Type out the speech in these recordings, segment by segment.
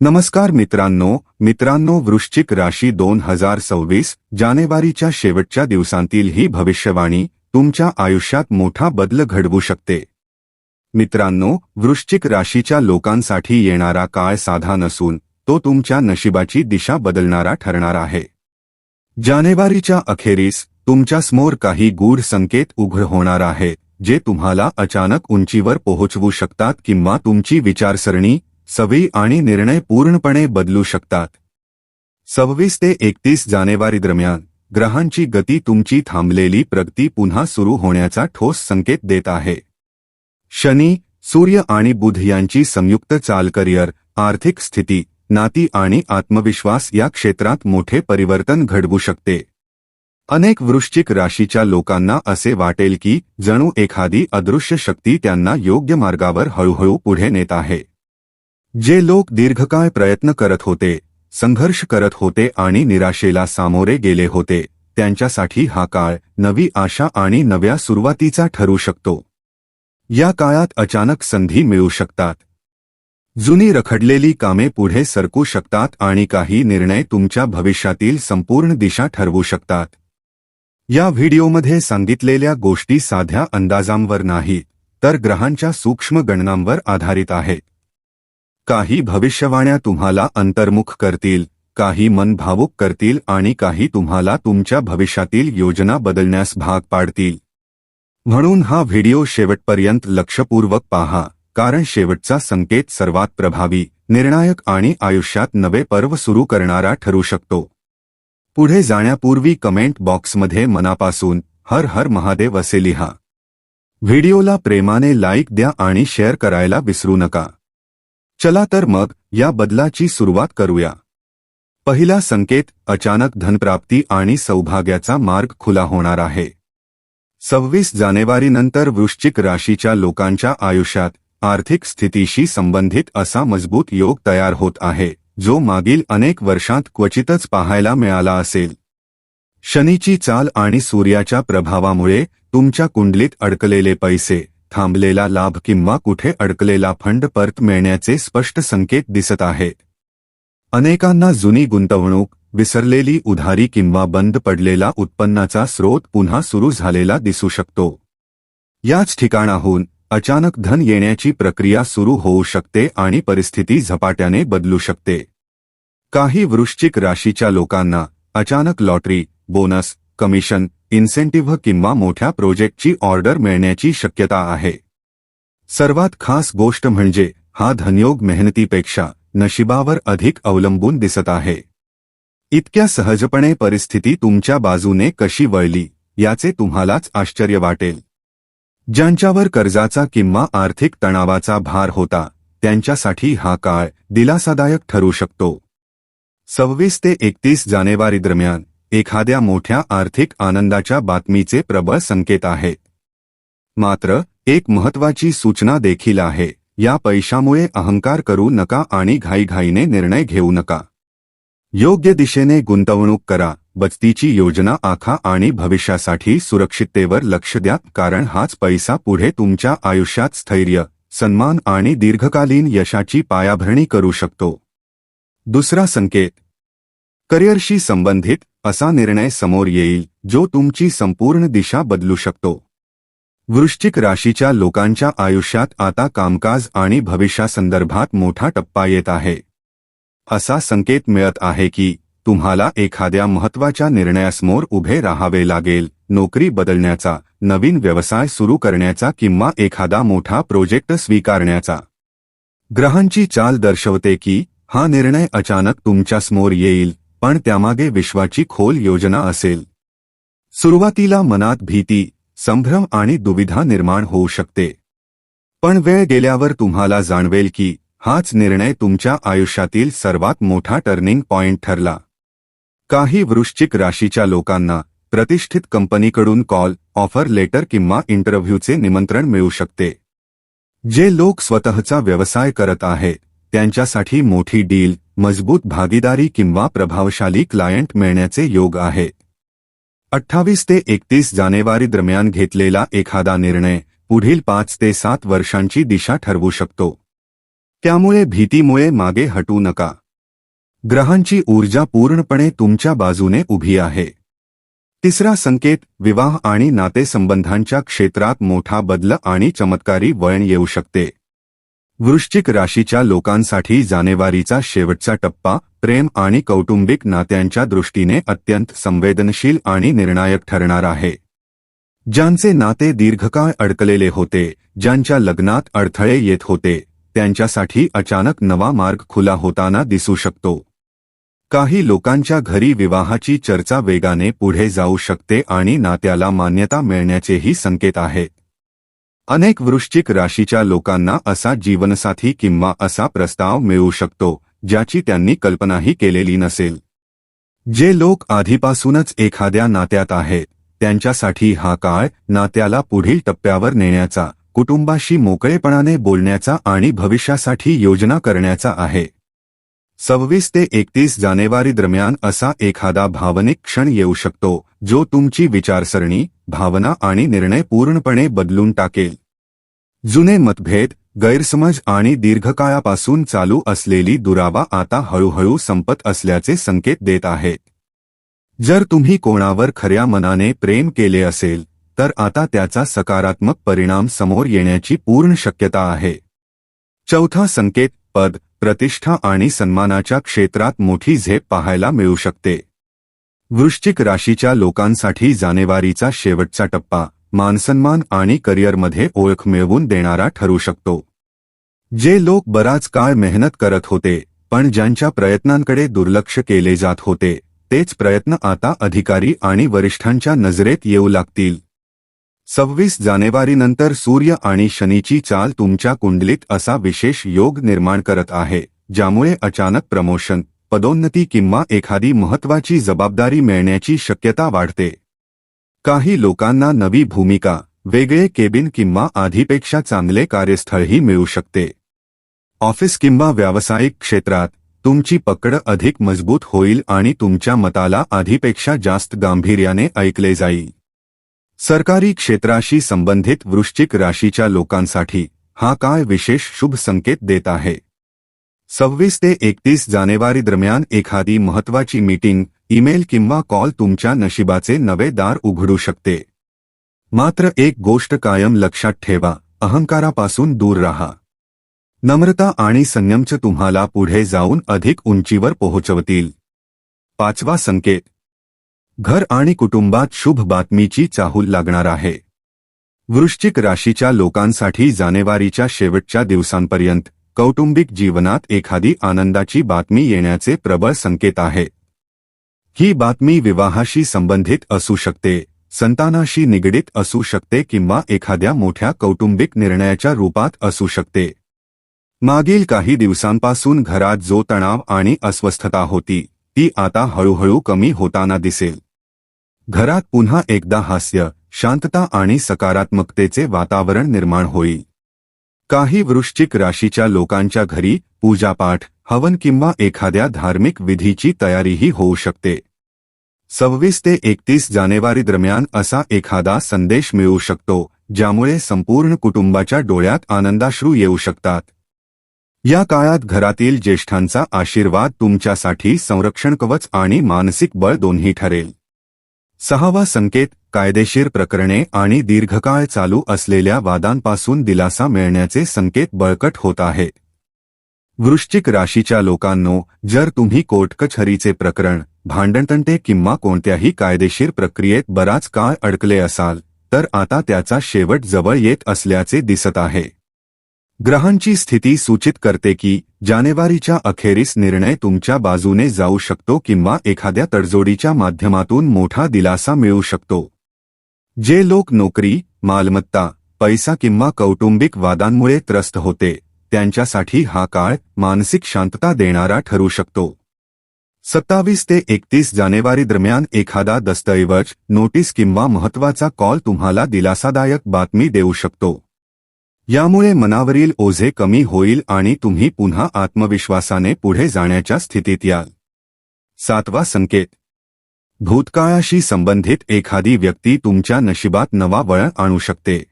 नमस्कार मित्रांनो मित्रांनो वृश्चिक राशी दोन हजार सव्वीस जानेवारीच्या शेवटच्या दिवसांतील ही भविष्यवाणी तुमच्या आयुष्यात मोठा बदल घडवू शकते. मित्रांनो वृश्चिक राशीच्या लोकांसाठी येणारा काळ साधा नसून तो तुमच्या नशिबाची दिशा बदलणारा ठरणार आहे. जानेवारीच्या अखेरीस तुमच्यासमोर काही गूढ संकेत उघड होणार आहे जे तुम्हाला अचानक उंचीवर पोहोचवू शकतात किंवा तुमची विचारसरणी सवयी आणि निर्णय पूर्णपणे बदलू शकतात. सव्वीस ते एकतीस जानेवारी दरम्यान, ग्रहांची गती तुमची थांबलेली प्रगती पुन्हा सुरू होण्याचा ठोस संकेत देत आहे. शनी, सूर्य आणि बुध यांची संयुक्त चाल करिअर, आर्थिक स्थिती, नाती आणि आत्मविश्वास या क्षेत्रात मोठे परिवर्तन घडवू शकते. अनेक वृश्चिक राशीच्या लोकांना असे वाटेल की, जणू एखादी अदृश्य शक्ती त्यांना योग्य मार्गावर हळूहळू पुढे नेत आहे. जे लोक दीर्घकाळ प्रयत्न करत होते संघर्ष करत होते आणि निराशेला सामोरे गेले होते त्यांच्यासाठी हा काळ नवी आशा आणि नव्या सुरुवातीचा ठरू शकतो. या काळात अचानक संधी मिळू शकतात. जुनी रखडलेली कामे पुढे सरकू शकतात आणि काही निर्णय तुमच्या भविष्यातील संपूर्ण दिशा ठरवू शकतात. या व्हिडिओमध्ये सांगितलेल्या गोष्टी साध्या अंदाजांवर नाही तर ग्रहांच्या सूक्ष्म गणनांवर आधारित आहेत. काही भविष्यवाण्या तुम्हाला अंतर्मुख करतील काही मन भावुक करतील आणि काही तुम्हाला तुमच्या भविष्यातील योजना बदलण्यास भाग पाडतील. म्हणून हा व्हिडिओ शेवटपर्यंत लक्षपूर्वक पहा कारण शेवटचा संकेत सर्वात प्रभावी निर्णायक आणि आयुष्यात नवे पर्व सुरू करणारा ठरू शकतो. पुढे जाण्यापूर्वी कमेंट बॉक्समध्ये मनापासून हर हर महादेव असे लिहा. व्हिडिओला प्रेमाने लाईक द्या आणि शेअर करायला विसरू नका. चला तर मग या बदलाची सुरुवात करूया. पहिला संकेत अचानक धनप्राप्ती आणि सौभाग्याचा मार्ग खुला होणार आहे. सव्वीस जानेवारीनंतर वृश्चिक राशीच्या लोकांच्या आयुष्यात आर्थिक स्थितीशी संबंधित असा मजबूत योग तयार होत आहे जो मागील अनेक वर्षांत क्वचितच पाहायला मिळाला असेल. शनीची चाल आणि सूर्याच्या प्रभावामुळे तुमच्या कुंडलीत अडकलेले पैसे थांबलेला लाभ किंवा कुठे अडकलेला फंड परत मिळण्याचे स्पष्ट संकेत दिसत आहेत अनेकांना जुनी गुंतवणूक विसरलेली उधारी किंवा बंद पडलेला उत्पन्नाचा स्रोत पुन्हा सुरू झालेला दिसू शकतो. याच ठिकाणाहून अचानक धन येण्याची प्रक्रिया सुरू होऊ शकते आणि परिस्थिती झपाट्याने बदलू शकते. काही वृश्चिक राशीच्या लोकांना अचानक लॉटरी बोनस कमिशन इन्सेंटिव्ह किंवा मोठ्या प्रोजेक्टची ऑर्डर मिळण्याची शक्यता आहे. सर्वात खास गोष्ट म्हणजे हा धनयोग मेहनतीपेक्षा नशिबावर अधिक अवलंबून दिसत आहे. इतक्या सहजपणे परिस्थिती तुमच्या बाजूने कशी वळली याचे तुम्हालाच आश्चर्य वाटेल. ज्यांच्यावर कर्जाचा किंवा आर्थिक तणावाचा भार होता त्यांच्यासाठी हा काळ दिलासादायक ठरू शकतो. सव्वीस ते एकतीस जानेवारी दरम्यान एखाद्या मोठ्या आर्थिक आनंदाच्या बातमीचे प्रबळ संकेत आहेत मात्र एक महत्वाची सूचना देखील आहे या पैशामुळे अहंकार करू नका आणि घाईघाईने निर्णय घेऊ नका. योग्य दिशेने गुंतवणूक करा बचतीची योजना आखा आणि भविष्यासाठी सुरक्षिततेवर लक्ष द्या कारण हाच पैसा पुढे तुमच्या आयुष्यात स्थैर्य सन्मान आणि दीर्घकालीन यशाची पायाभरणी करू शकतो. दुसरा संकेत करिअरशी संबंधित असा निर्णय समोर येईल जो तुमची संपूर्ण दिशा बदलू शकतो. वृश्चिक राशीच्या लोकांच्या आयुष्यात आता कामकाज आणि भविष्यासंदर्भात मोठा टप्पा येत आहे. असा संकेत मिळत आहे की तुम्हाला एखाद्या महत्त्वाच्या निर्णयासमोर उभे राहावे लागेल नोकरी बदलण्याचा नवीन व्यवसाय सुरू करण्याचा किंवा एखादा मोठा प्रोजेक्ट स्वीकारण्याचा. ग्रहांची चाल दर्शवते की हा निर्णय अचानक तुमच्यासमोर येईल पण त्यामागे विश्वाची खोल योजना असेल. सुरुवातीला मनात भीती संभ्रम आणि दुविधा निर्माण होऊ शकते. पण वेळ गेल्यावर तुम्हाला जाणवेल की हाच निर्णय तुमच्या आयुष्यातील सर्वात मोठा टर्निंग पॉइंट ठरला. काही वृश्चिक राशीच्या लोकांना प्रतिष्ठित कंपनीकडून कॉल ऑफर लेटर किंवा इंटरव्ह्यूचे निमंत्रण मिळू शकते. जे लोक स्वतःचा व्यवसाय करत आहेत त्यांच्यासाठी मोठी डील मजबूत भागीदारी किंवा प्रभावशाली क्लायंट मिळण्याचे योग आहे. अठ्ठावीस ते एकतीस जानेवारी दरम्यान घेतलेला एखादा निर्णय पुढील पाच ते सात वर्षांची दिशा ठरवू शकतो. त्यामुळे भीतीमुळे मागे हटू नका. ग्रहांची ऊर्जा पूर्णपणे तुमच्या बाजूने उभी आहे. तिसरा संकेत विवाह आणि नातेसंबंधांच्या क्षेत्रात मोठा बदल आणि चमत्कारी वळण येऊ शकते. वृश्चिक राशीच्या लोकांसाठी जानेवारीचा शेवटचा टप्पा प्रेम आणि कौटुंबिक नात्यांच्या दृष्टीने अत्यंत संवेदनशील आणि निर्णायक ठरणार आहे. ज्यांचे नाते दीर्घकाळ अडकलेले होते ज्यांच्या लग्नात अडथळे येत होते त्यांच्यासाठी अचानक नवा मार्ग खुला होताना दिसू शकतो. काही लोकांच्या घरी विवाहाची चर्चा वेगाने पुढे जाऊ शकते आणि नात्याला मान्यता मिळण्याचेही संकेत आहेत अनेक वृश्चिक राशीच्या लोकांना असा जीवनसाथी किंवा असा प्रस्ताव मिळू शकतो ज्याची त्यांनी कल्पनाही केलेली नसेल. जे लोक आधीपासूनच एखाद्या नात्यात आहेत त्यांच्यासाठी हा काळ नात्याला पुढील टप्प्यावर नेण्याचा कुटुंबाशी मोकळेपणाने बोलण्याचा आणि भविष्यासाठी योजना करण्याचा आहे. सव्वीस ते एकतीस जानेवारी दरम्यान असा एखादा भावनिक क्षण येऊ शकतो जो तुमची विचारसरणी भावना आणि निर्णय पूर्णपणे बदलून टाकेल. जुने मतभेद गैरसमज आणि दीर्घकाळापासून चालू असलेली दुरावा आता हळूहळू संपत असल्याचे संकेत देत आहेत. जर तुम्ही कोणावर खऱ्या मनाने प्रेम केले असेल तर आता त्याचा सकारात्मक परिणाम समोर येण्याची पूर्ण शक्यता आहे. चौथा संकेत पद प्रतिष्ठा आणि सन्मानाच्या क्षेत्रात मोठी झेप पाहायला मिळू शकते. वृश्चिक राशीच्या लोकांसाठी जानेवारीचा शेवटचा टप्पा मानसन्मान आणि करिअरमध्ये ओळख मिळवून देणारा ठरू शकतो. जे लोक बराच काळ मेहनत करत होते पण ज्यांच्या प्रयत्नांकडे दुर्लक्ष केले जात होते तेच प्रयत्न आता अधिकारी आणि वरिष्ठांच्या नजरेत येऊ लागतील. सव्वीस जानेवारीनंतर सूर्य आणि शनीची चाल तुमच्या कुंडलीत असा विशेष योग निर्माण करत आहे ज्यामुळे अचानक प्रमोशन पदोन्नती किंवा एखादी महत्वाची जबाबदारी मिळण्याची शक्यता वाढते. काही लोकांना नवी भूमिका वेगळे केबिन किंवा आधीपेक्षा चांगले कार्यस्थळही मिळू शकते. ऑफिस किंवा व्यावसायिक क्षेत्रात तुमची पकड अधिक मजबूत होईल आणि तुमच्या मताला आधीपेक्षा जास्त गांभीर्याने ऐकले जाईल. सरकारी क्षेत्राशी संबंधित वृश्चिक राशीच्या लोकांसाठी हा काळ विशेष शुभ संकेत देत आहे. सव्वीस ते एकतीस जानेवारी दरम्यान एखादी महत्वाची मीटिंग ईमेल किंवा कॉल तुमच्या नशिबाचे नवे दार उघडू शकते. मात्र एक गोष्ट कायम लक्षात ठेवा अहंकारापासून दूर राहा. नम्रता आणि संयमच तुम्हाला पुढे जाऊन अधिक उंचीवर पोहोचवतील. पाचवा संकेत. घर आणि कुटुंबात शुभ बातमीची चाहूल लागणार आहे. वृश्चिक राशीच्या लोकांसाठी जानेवारीच्या शेवटच्या दिवसांपर्यंत कौटुंबिक जीवनात एखादी आनंदाची बातमी येण्याचे प्रबळ संकेत आहे. ही बातमी विवाहाशी संबंधित असू शकते संतानाशी निगडीत असू शकते किंवा एखाद्या मोठ्या कौटुंबिक निर्णयाच्या रूपात असू शकते. मागील काही दिवसांपासून घरात जो तणाव आणि अस्वस्थता होती ती आता हळूहळू कमी होताना दिसेल. घरात पुन्हा एकदा हास्य शांतता आणि सकारात्मकतेचे वातावरण निर्माण होईल. काही वृश्चिक राशीच्या लोकांच्या घरी पूजापाठ हवन किंवा एखाद्या धार्मिक विधीची तयारीही होऊ शकते. सव्वीस ते एकतीस जानेवारी दरम्यान असा एखादा संदेश मिळू शकतो ज्यामुळे संपूर्ण कुटुंबाच्या डोळ्यात आनंदाश्रू येऊ शकतात. या काळात घरातील ज्येष्ठांचा आशीर्वाद तुमच्यासाठी संरक्षण कवच आणि मानसिक बळ दोन्ही ठरेल. सहावा संकेत कायदेशीर प्रकरणे आणि दीर्घकाळ चालू असलेल्या वादांपासून दिलासा मिळण्याचे संकेत बळकट होत आहेत वृश्चिक राशीच्या लोकांनो जर तुम्ही कोर्ट कचहरीचे प्रकरण भांडणतंटे किंवा कोणत्याही कायदेशीर प्रक्रियेत बराच काळ अडकले असाल तर आता त्याचा शेवट जवळ येत असल्याचे दिसत आहे. ग्रहांची स्थिती सूचित करते की जानेवारीच्या अखेरीस निर्णय तुमच्या बाजूने जाऊ शकतो किंवा एखाद्या तडजोडीच्या माध्यमातून मोठा दिलासा मिळू शकतो. जे लोक नोकरी मालमत्ता पैसा किंवा कौटुंबिक वादांमुळे त्रस्त होते त्यांच्यासाठी हा काळ मानसिक शांतता देणारा ठरू शकतो. सत्तावीस ते एकतीस जानेवारी दरम्यान एखादा दस्तऐवज नोटीस किंवा महत्त्वाचा कॉल तुम्हाला दिलासादायक बातमी देऊ शकतो. यामुळे मनावरील ओझे कमी होईल आणि तुम्ही पुन्हा आत्मविश्वासाने पुढे जाण्याच्या स्थितीत याल. सातवा संकेत. भूतकाळाशी संबंधित एखादी व्यक्ती तुमच्या नशिबात नवा वळण आणू शकते.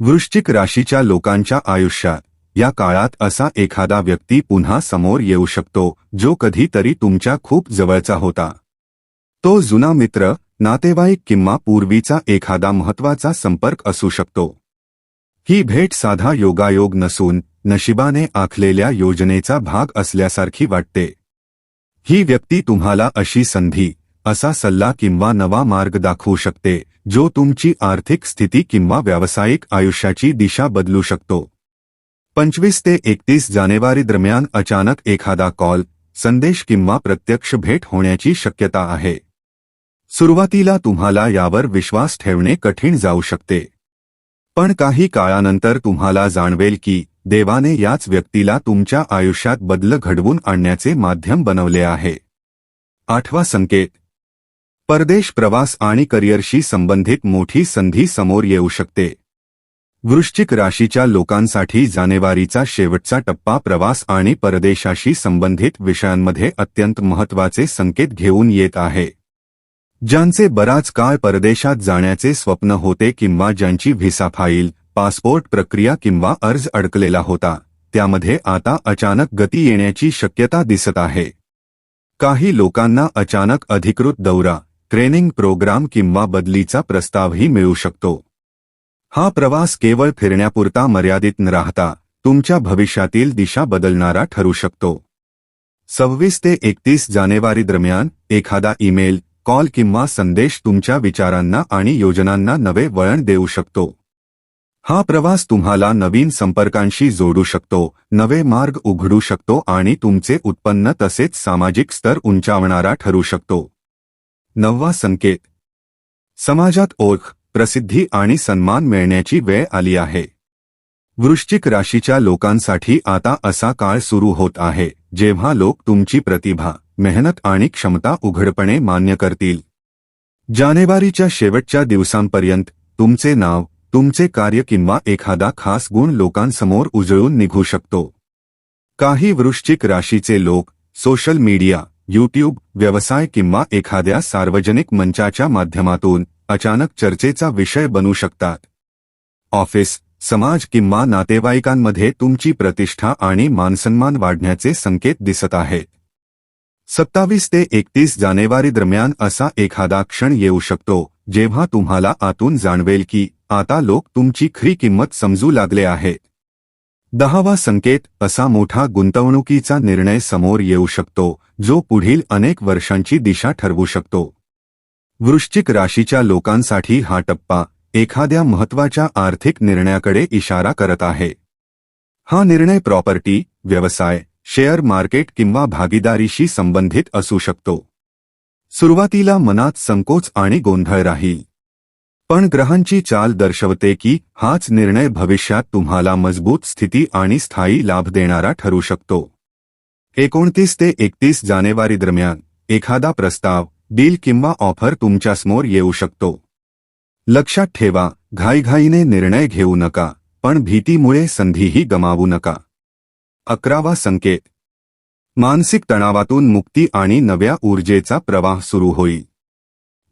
वृश्चिक राशीच्या लोकांच्या आयुष्यात या काळात असा एखादा व्यक्ती पुन्हा समोर येऊ शकतो जो कधीतरी तुमच्या खूप जवळचा होता. तो जुना मित्र नातेवाईक किंवा पूर्वीचा एखादा महत्त्वाचा संपर्क असू शकतो. ही भेट साधा योगायोग नसून नशिबाने आखलेल्या योजनेचा भाग असल्यासारखी वाटते. ही व्यक्ती तुम्हाला अशी संधी असा सल्ला किंवा नवा मार्ग दाखवू शकते जो तुमची आर्थिक स्थिती किंवा व्यावसायिक आयुष्याची दिशा बदलू शकतो. पंचवीस ते एकतीस जानेवारी दरम्यान अचानक एखादा कॉल संदेश किंवा प्रत्यक्ष भेट होण्याची शक्यता आहे. सुरुवातीला तुम्हाला यावर विश्वास ठेवणे कठीण जाऊ शकते. पण काही काळानंतर तुम्हाला जाणवेल की देवाने याच व्यक्तीला तुमच्या आयुष्यात बदल घडवून आणण्याचे माध्यम बनवले आहे. आठवा संकेत. परदेश प्रवास आणि करिअरशी संबंधित मोठी संधी समोर येऊ शकते. वृश्चिक राशीच्या लोकांसाठी जानेवारीचा शेवटचा टप्पा प्रवास आणि परदेशाशी संबंधित विषयांमध्ये अत्यंत महत्त्वाचे संकेत घेऊन येत आहे. ज्यांचे बराच काळ परदेशात जाण्याचे स्वप्न होते किंवा ज्यांची व्हिसा फाईल पासपोर्ट प्रक्रिया किंवा अर्ज अडकलेला होता त्यामध्ये आता अचानक गती येण्याची शक्यता दिसत आहे. काही लोकांना अचानक अधिकृत दौरा ट्रेनिंग प्रोग्राम किंवा बदलीचा प्रस्तावही मिळू शकतो. हा प्रवास केवळ फिरण्यापुरता मर्यादित न राहता तुमच्या भविष्यातील दिशा बदलणारा ठरू शकतो. सव्वीस ते एकतीस जानेवारी दरम्यान एखादा ईमेल कॉल किंवा संदेश तुमच्या विचारांना आणि योजनांना नवे वळण देऊ शकतो. हा प्रवास तुम्हाला नवीन संपर्कांशी जोडू शकतो नवे मार्ग उघडू शकतो आणि तुमचे उत्पन्न तसेच सामाजिक स्तर उंचावणारा ठरू शकतो. नववा संकेत. समाजात ओळख प्रसिद्धी आणि सन्मान मिळण्याची वेळ आली आहे. वृश्चिक राशीच्या लोकांसाठी आता असा काळ सुरू होत आहे जेव्हा लोक तुमची प्रतिभा मेहनत आणि क्षमता उघडपणे मान्य करतील. जानेवारीच्या शेवटच्या दिवसांपर्यंत तुमचे नाव तुमचे कार्य किंवा एखादा खास गुण लोकांसमोर उजळून निघू शकतो. काही वृश्चिक राशीचे लोक सोशल मीडिया यूट्यूब व्यवसाय किंवा एखाद्या सार्वजनिक मंचाच्या माध्यमातून अचानक चर्चेचा विषय बनू शकतात. ऑफिस समाज किंवा नातेवाईकांमध्ये तुमची प्रतिष्ठा आणि मानसन्मान वाढण्याचे संकेत दिसत आहेत. सत्तावीस ते एकतीस जानेवारी दरम्यान असा एखादा क्षण येऊ शकतो जेव्हा तुम्हाला आतून जाणवेल की आता लोक तुमची खरी किंमत समजू लागले आहेत दहावा संकेत असा मोठा गुंतवणुकीचा निर्णय समोर येऊ शकतो जो पुढील अनेक वर्षांची दिशा ठरवू शकतो. वृश्चिक राशीच्या लोकांसाठी हा टप्पा एखाद्या महत्त्वाच्या आर्थिक निर्णयाकडे इशारा करत आहे. हा निर्णय प्रॉपर्टी व्यवसाय शेअर मार्केट किंवा भागीदारीशी संबंधित असू शकतो. सुरुवातीला मनात संकोच आणि गोंधळ राहील. पण ग्रहांची चाल दर्शवते की हाच निर्णय भविष्यात तुम्हाला मजबूत स्थिती आणि स्थायी लाभ देणारा ठरू शकतो. एकोणतीस ते एकतीस जानेवारी दरम्यान एखादा प्रस्ताव डील किंवा ऑफर तुमच्यासमोर येऊ शकतो. लक्षात ठेवा घाईघाईने निर्णय घेऊ नका पण भीतीमुळे संधीही गमावू नका. अकरावा संकेत. मानसिक तणावातून मुक्ती आणि नव्या ऊर्जेचा प्रवाह सुरू होईल.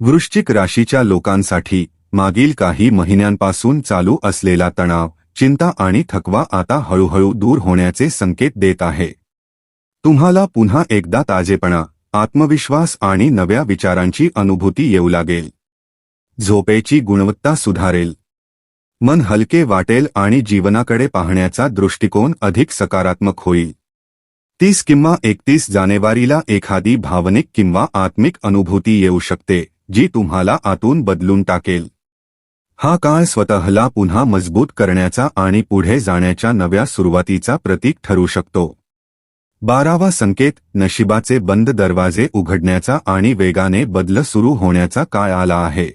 वृश्चिक राशीच्या लोकांसाठी मागील काही महिन्यांपासून चालू असलेला तणाव चिंता आणि थकवा आता हळूहळू दूर होण्याचे संकेत देत आहे. तुम्हाला पुन्हा एकदा ताजेपणा आत्मविश्वास आणि नव्या विचारांची अनुभूती येऊ लागेल. झोपेची गुणवत्ता सुधारेल. मन हलके वाटेल आणि जीवनाकडे पाहण्याचा दृष्टिकोन अधिक सकारात्मक होईल. तीस किंवा एकतीस जानेवारीला एखादी भावनिक किंवा आत्मिक अनुभूती येऊ शकते जी तुम्हाला आतून बदलून टाकेल. हा काळ स्वतःला पुन्हा मजबूत करण्याचा आणि पुढे जाण्याच्या नव्या सुरुवातीचा प्रतीक ठरू शकतो. बारावा संकेत नशिबाचे बंद दरवाजे उघडण्याचा आणि वेगाने बदल सुरू होण्याचा काळ आला आहे.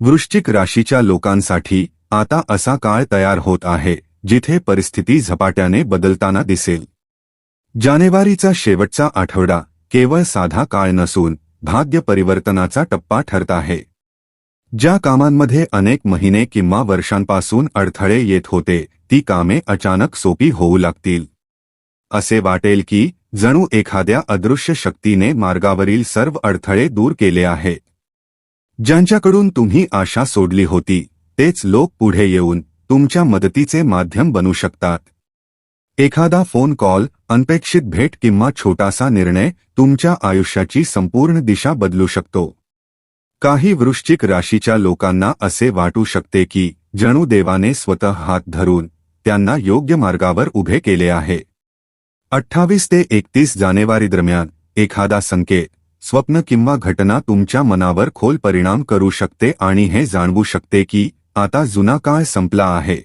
वृश्चिक राशीच्या लोकांसाठी आता असा काळ तयार होत आहे जिथे परिस्थिती झपाट्याने बदलताना दिसेल. जानेवारीचा शेवटचा आठवडा केवळ साधा काळ नसून भाग्य परिवर्तनाचा टप्पा ठरत आहे. ज्या कामांमध्ये अनेक महिने किंवा वर्षांपासून अडथळे येत होते ती कामे अचानक सोपी होऊ लागतील. असे वाटेल की जणू एखाद्या अदृश्य शक्तीने मार्गावरील सर्व अडथळे दूर केले आहे. ज्यांच्याकडून तुम्ही आशा सोडली होती तेच लोक पुढे येऊन तुमच्या मदतीचे माध्यम बनू शकतात. एखादा फ़ोन कॉल अनपेक्षित भेट किंवा छोटासा निर्णय तुमच्या आयुष्याची संपूर्ण दिशा बदलू शकतो. काही वृश्चिक राशीच्या लोकांना असे वाटू शकते की जणू देवाने स्वतः हात धरून त्यांना योग्य मार्गावर उभे केले आहे. अठ्ठावीस ते एकतीस जानेवारी दरम्यान एखादा संकेत, स्वप्न किंवा घटना तुमच्या मनावर खोल परिणाम करू शकते आणि हे जाणवू शकते की आता जुना काळ संपला आहे.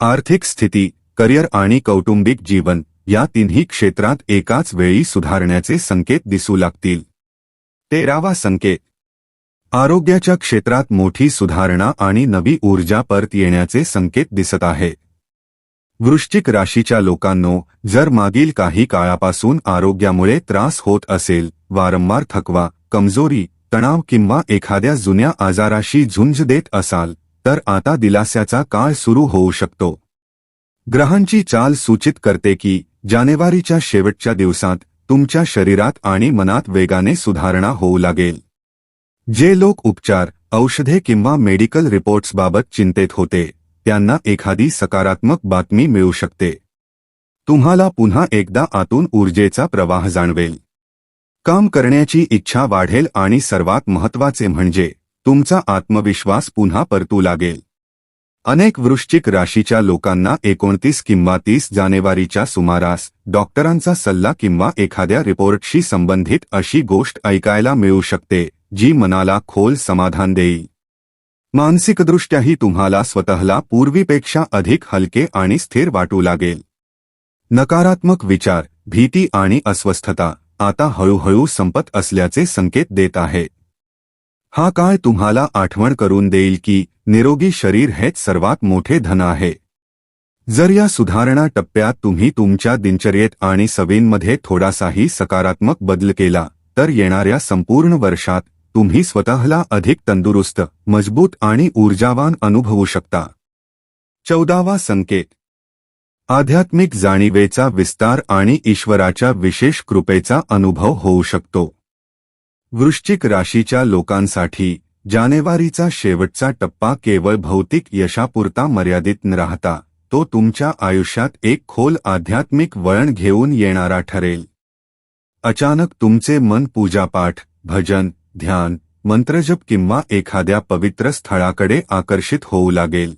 आर्थिक स्थिती करिअर आणि कौटुंबिक जीवन या तिन्ही क्षेत्रात एकाच वेळी सुधारण्याचे संकेत दिसू लागतील. तेरावा संकेत. आरोग्याच्या क्षेत्रात मोठी सुधारणा आणि नवी ऊर्जा परत येण्याचे संकेत दिसत आहे. वृश्चिक राशीच्या लोकांनो जर मागील काही काळापासून आरोग्यामुळे त्रास होत असेल वारंवार थकवा कमजोरी तणाव किंवा एखाद्या जुन्या आजाराशी झुंज देत असाल तर आता दिलास्याचा काळ सुरू होऊ शकतो. ग्रहांची चाल सूचित करते की जानेवारीच्या शेवटच्या दिवसात तुमच्या शरीरात आणि मनात वेगाने सुधारणा होऊ लागेल. जे लोक उपचार औषधे किंवा मेडिकल रिपोर्ट्सबाबत चिंतेत होते त्यांना एखादी सकारात्मक बातमी मिळू शकते. तुम्हाला पुन्हा एकदा आतून ऊर्जेचा प्रवाह जाणवेल. काम करण्याची इच्छा वाढेल आणि सर्वात महत्त्वाचे म्हणजे तुमचा आत्मविश्वास पुन्हा परतू लागेल. अनेक वृश्चिक राशीच्या लोकांना एकोणतीस किंवा तीस जानेवारीच्या सुमारास डॉक्टरांचा सल्ला किंवा एखाद्या रिपोर्टशी संबंधित अशी गोष्ट ऐकायला मिळू शकते जी मनाला खोल समाधान देईल. मानसिकदृष्ट्याही तुम्हाला स्वतःला पूर्वीपेक्षा अधिक हलके आणि स्थिर वाटू लागेल. नकारात्मक विचार भीती आणि अस्वस्थता आता हळूहळू संपत असल्याचे संकेत देत आहे. हा काळ तुम्हाला आठवण करून देईल की निरोगी शरीर हेच सर्वात मोठे धन आहे. जर या सुधारणा टप्प्यात तुम्ही तुमच्या दिनचर्येत आणि सवींमध्ये थोडासाही सकारात्मक बदल केला तर येणाऱ्या संपूर्ण वर्षात तुम्ही स्वतःला अधिक तंदुरुस्त मजबूत आणि ऊर्जावान अनुभवू शकता. चौदावा संकेत. आध्यात्मिक जाणीवेचा विस्तार आणि ईश्वराच्या विशेष कृपेचा अनुभव होऊ शकतो. वृश्चिक राशीच्या लोकांसाठी जानेवारीचा शेवटचा टप्पा केवळ भौतिक यशापुरता मर्यादित न राहता तो तुमच्या आयुष्यात एक खोल आध्यात्मिक वळण घेऊन येणारा ठरेल. अचानक तुमचे मन पूजापाठ भजन ध्यान मंत्रजप किंवा एखाद्या पवित्र स्थळाकडे आकर्षित होऊ लागेल.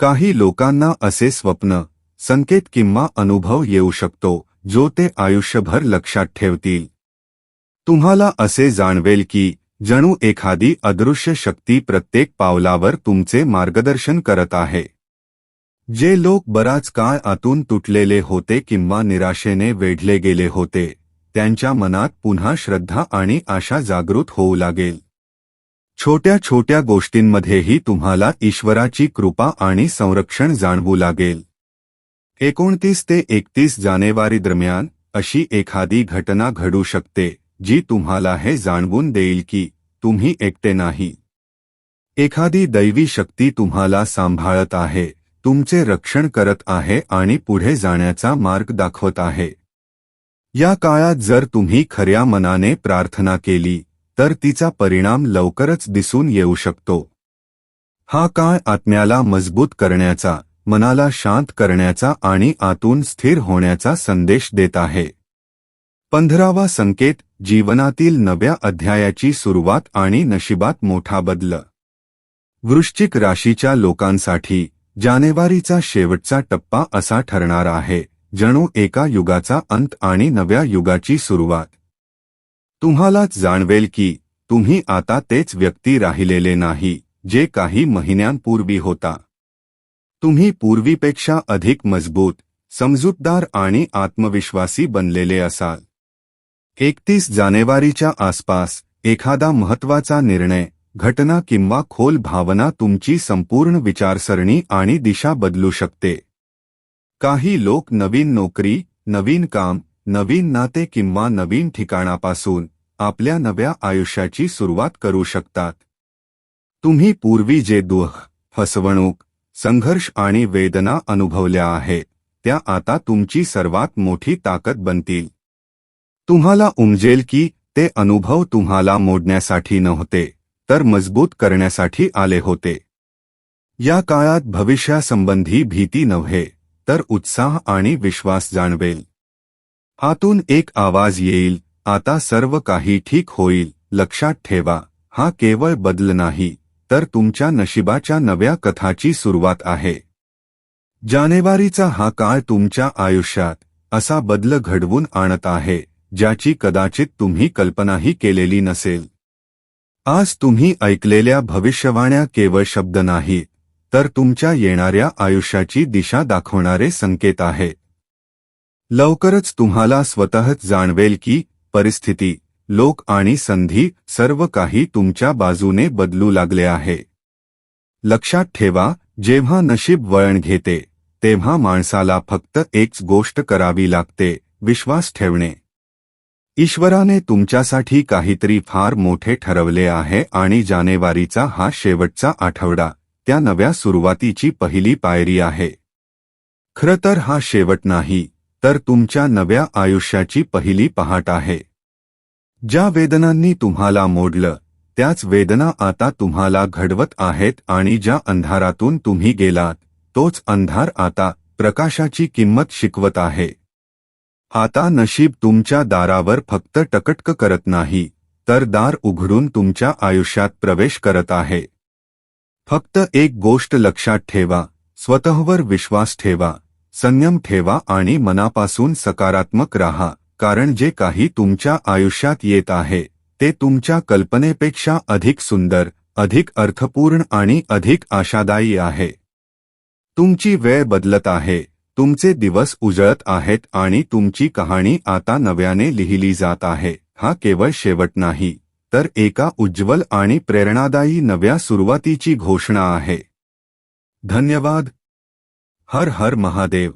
काही लोकांना असे स्वप्न संकेत किंवा अनुभव येऊ शकतो जो ते आयुष्यभर लक्षात ठेवतील. तुम्हाला असे जाणवेल की जणू एखादी अदृश्य शक्ती प्रत्येक पावलावर तुमचे मार्गदर्शन करत आहे. जे लोक बराच काळ आतून तुटलेले होते किंवा निराशेने वेढले गेले होते त्यांच्या मनात पुन्हा श्रद्धा आणि आशा जागृत होऊ लागेल. छोट्या छोट्या गोष्टींमध्येही तुम्हाला ईश्वराची कृपा आणि संरक्षण जाणवू लागेल. एकोणतीस ते एकतीस जानेवारी दरम्यान अशी एखादी घटना घडू शकते. जी तुम्हाला हे जाणवून देईल की तुम्ही एकटे नाही. एखादी दैवी शक्ती तुम्हाला सांभाळत आहे तुमचे रक्षण करत आहे आणि पुढे जाण्याचा मार्ग दाखवत आहे. या काळात जर तुम्ही खऱ्या मनाने प्रार्थना केली तर तिचा परिणाम लवकरच दिसून येऊ शकतो. हा काळ आत्म्याला मजबूत करण्याचा मनाला शांत करण्याचा आणि आतून स्थिर होण्याचा संदेश देत आहे. पंधरावा संकेत जीवनातील नव्या अध्यायाची सुरुवात आणि नशिबात मोठा बदल. वृश्चिक राशीच्या लोकांसाठी जानेवारीचा शेवटचा टप्पा असा ठरणार आहे जणू एका युगाचा अंत आणि नव्या युगाची सुरुवात. तुम्हालाच जाणवेल की तुम्ही आता तेच व्यक्ती राहिलेले नाही जे काही महिन्यांपूर्वी होता. तुम्ही पूर्वीपेक्षा अधिक मजबूत समजूतदार आणि आत्मविश्वासी बनलेले असाल. एकतीस जानेवारीच्या आसपास एखादा महत्त्वाचा निर्णय घटना किंवा खोल भावना तुमची संपूर्ण विचारसरणी आणि दिशा बदलू शकते. काही लोक नवीन नोकरी नवीन काम नवीन नाते किंवा नवीन ठिकाणापासून आपल्या नव्या आयुष्याची सुरुवात करू शकतात. तुम्ही पूर्वी जे दुःख फसवणूक संघर्ष आणि वेदना अनुभवल्या आहेत त्या आता तुमची सर्वात मोठी ताकद बनतील. तुम्हाला उमजेल की ते अनुभव तुम्हाला मोडण्यासाठी नव्हते तर मजबूत करण्यासाठी आले होते. या काळात भविष्यासंबंधी भीती नव्हे तर उत्साह आणि विश्वास जाणवेल. आतून एक आवाज येईल आता सर्व काही ठीक होईल लक्षात ठेवा हा केवळ बदल नाही तर तुमच्या नशिबाच्या नव्या कथाची सुरुवात आहे. जानेवारीचा हा काळ तुमच्या आयुष्यात असा बदल घडवून आणत आहे. ज्याची कदाचित तुम्ही कल्पनाही केलेली नसेल. आज तुम्ही ऐकलेल्या भविष्यवाण्या केवळ शब्द नाही तर तुमच्या येणाऱ्या आयुष्याची दिशा दाखवणारे संकेत आहे. लवकरच तुम्हाला स्वतःच जाणवेल की परिस्थिती लोक आणि संधी सर्व काही तुमच्या बाजूने बदलू लागले आहे. लक्षात ठेवा जेव्हा नशीब वळण घेते तेव्हा माणसाला फक्त एकच गोष्ट करावी लागते विश्वास ठेवणे. ईश्वराने तुमच्यासाठी काहीतरी फार मोठे ठरवले आहे आणि जानेवारीचा हा शेवटचा आठवडा त्या नव्या सुरुवातीची पहिली पायरी आहे. खरं तर हा शेवट नाही तर तुमच्या नव्या आयुष्याची पहिली पहाट आहे. ज्या वेदनांनी तुम्हाला मोडलं त्याच वेदना आता तुम्हाला घडवत आहेत आणि ज्या अंधारातून तुम्ही गेलात तोच अंधार आता प्रकाशाची किंमत शिकवत आहे. आता नशीब तुमच्या दारावर फक्त टकटक करत नाही तर दार उघडून तुमच्या आयुष्यात प्रवेश करत आहे. फक्त एक गोष्ट लक्षात ठेवा स्वतःवर विश्वास ठेवा संयम ठेवा आणि मनापासून सकारात्मक राहा कारण जे काही तुमच्या आयुष्यात येत आहे ते तुमच्या कल्पनेपेक्षा अधिक सुंदर अधिक अर्थपूर्ण आणि अधिक आशादायी आहे. तुमची वेळ बदलत आहे. तुमचे दिवस उजळत आहेत आणि तुमची कहाणी आता नव्याने लिहिली जात आहे. हा केवळ शेवट नाही तर एका उज्ज्वल आणि प्रेरणादायी नव्या सुरुवातीची घोषणा आहे. धन्यवाद. हर हर महादेव.